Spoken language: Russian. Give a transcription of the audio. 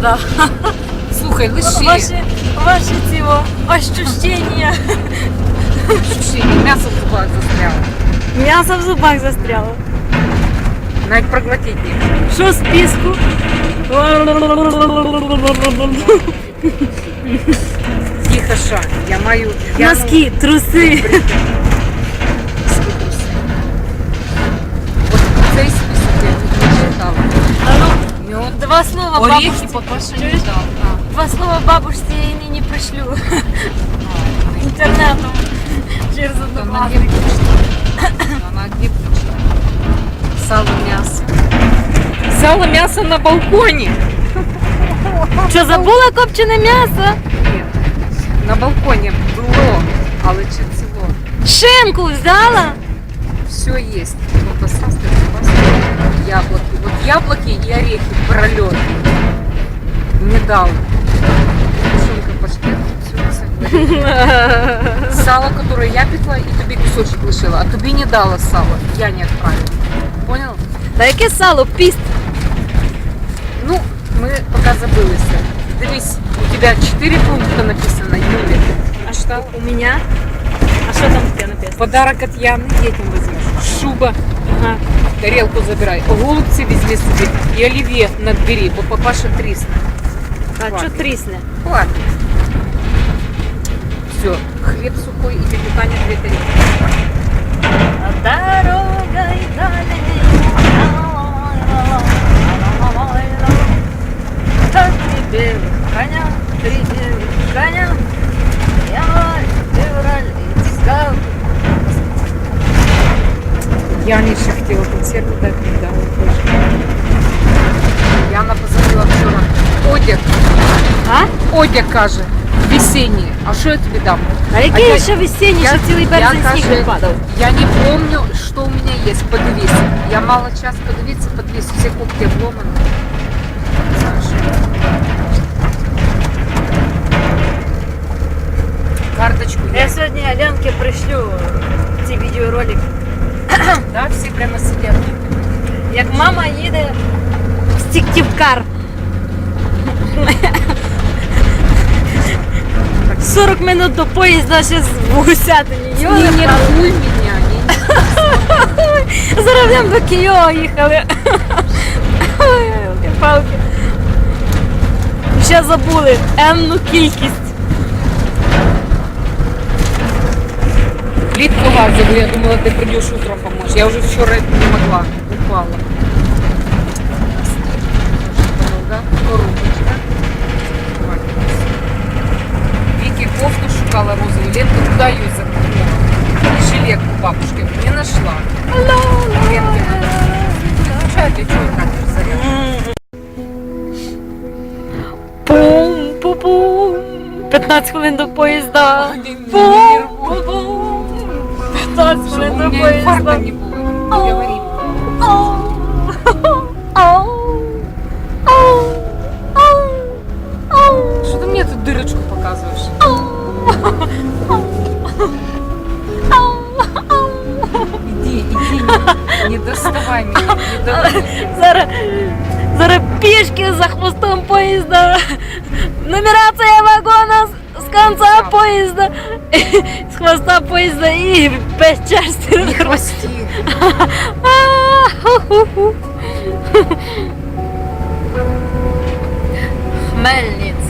да. Слухай, лиши. Ваши, ваши цього, ощущення. Ощущение, м'ясо в зубах застряло. М'ясо в зубах застряло. Навіть проглотити їх. Що в списку? Тихо, ша. Я маю... Я Носки, труси. Два слова орехи бабушці. папаша не Чуєш? дал. А, Два слова бабушці я їй нині пришлю. а, Інтернетом. Через Она где однокласника. включена? Она где включена? Сало, мясо. Сало, мясо на балконе. Що, забула копчене м'ясо? Ні. На балконі було, але чи ціло. Шинку взяла? Все есть. Колбаса, колбаса, яблоки. Вот яблоки и орехи пролет. Не дал. Шинка паштет, все Сало, которое я пекла, и тобі кусочек лишила, а тобі не дала сало. Я не отправила. Понял? Та яке сало? Піст. Ну, ми поки забилися. Дивись, у тебя 4 пункта написано, Юля. А що у мене? А що там таке написано? Подарок от Яны детям возьмешь. Шуба. Ага. Тарелку забирай. Голубці візьми собі. І олів'є надбери, бо папаша трісне. А що трісне? Хватит. Все, хлеб сухой и запекание две тарелки. А дорогой далее. хотіла консерву дати, не дала теж. Яна позвонила вчора. Одяг, А? одяг каже, весенній. А що я тобі дам? А який я- ще весенній, я- що цілий березень я, сніг каже, не падав? Я не помню, что у меня есть. Подивись. Я мало час подивиться, подивись. Все когти обломаны. Знаешь. Карточку я. Я сьогодні Ленке пришлю ці відеоролики. Да, все прямо сидят. Як мама їде в Сіктівкар. 40 минут до поїзда ще з гусятині. Не Йоли, нервуй меня. Не... Зараз до Києва їхали. Палки. Ще забули енну кількість. Плитку газовую, я думала, ты придешь утром помочь. Я уже вчера не могла. Упала. Коробочка. Вики кофту шукала розовую, ленту туда ее запихнула. И жилетку бабушки не нашла. Ленке надо. Включай, для чего тратишь заряд? Пум, пу-пум. 15 хвилин до поїзда. Пум, не, не доставай меня, не давай. Зараз, зараз пішки за хвостом поїзда. Нумерація вагона з, з кінця поїзда. З хвоста поїзда і без часті. Не хвости. А, ху-ху-ху. Хмельницький.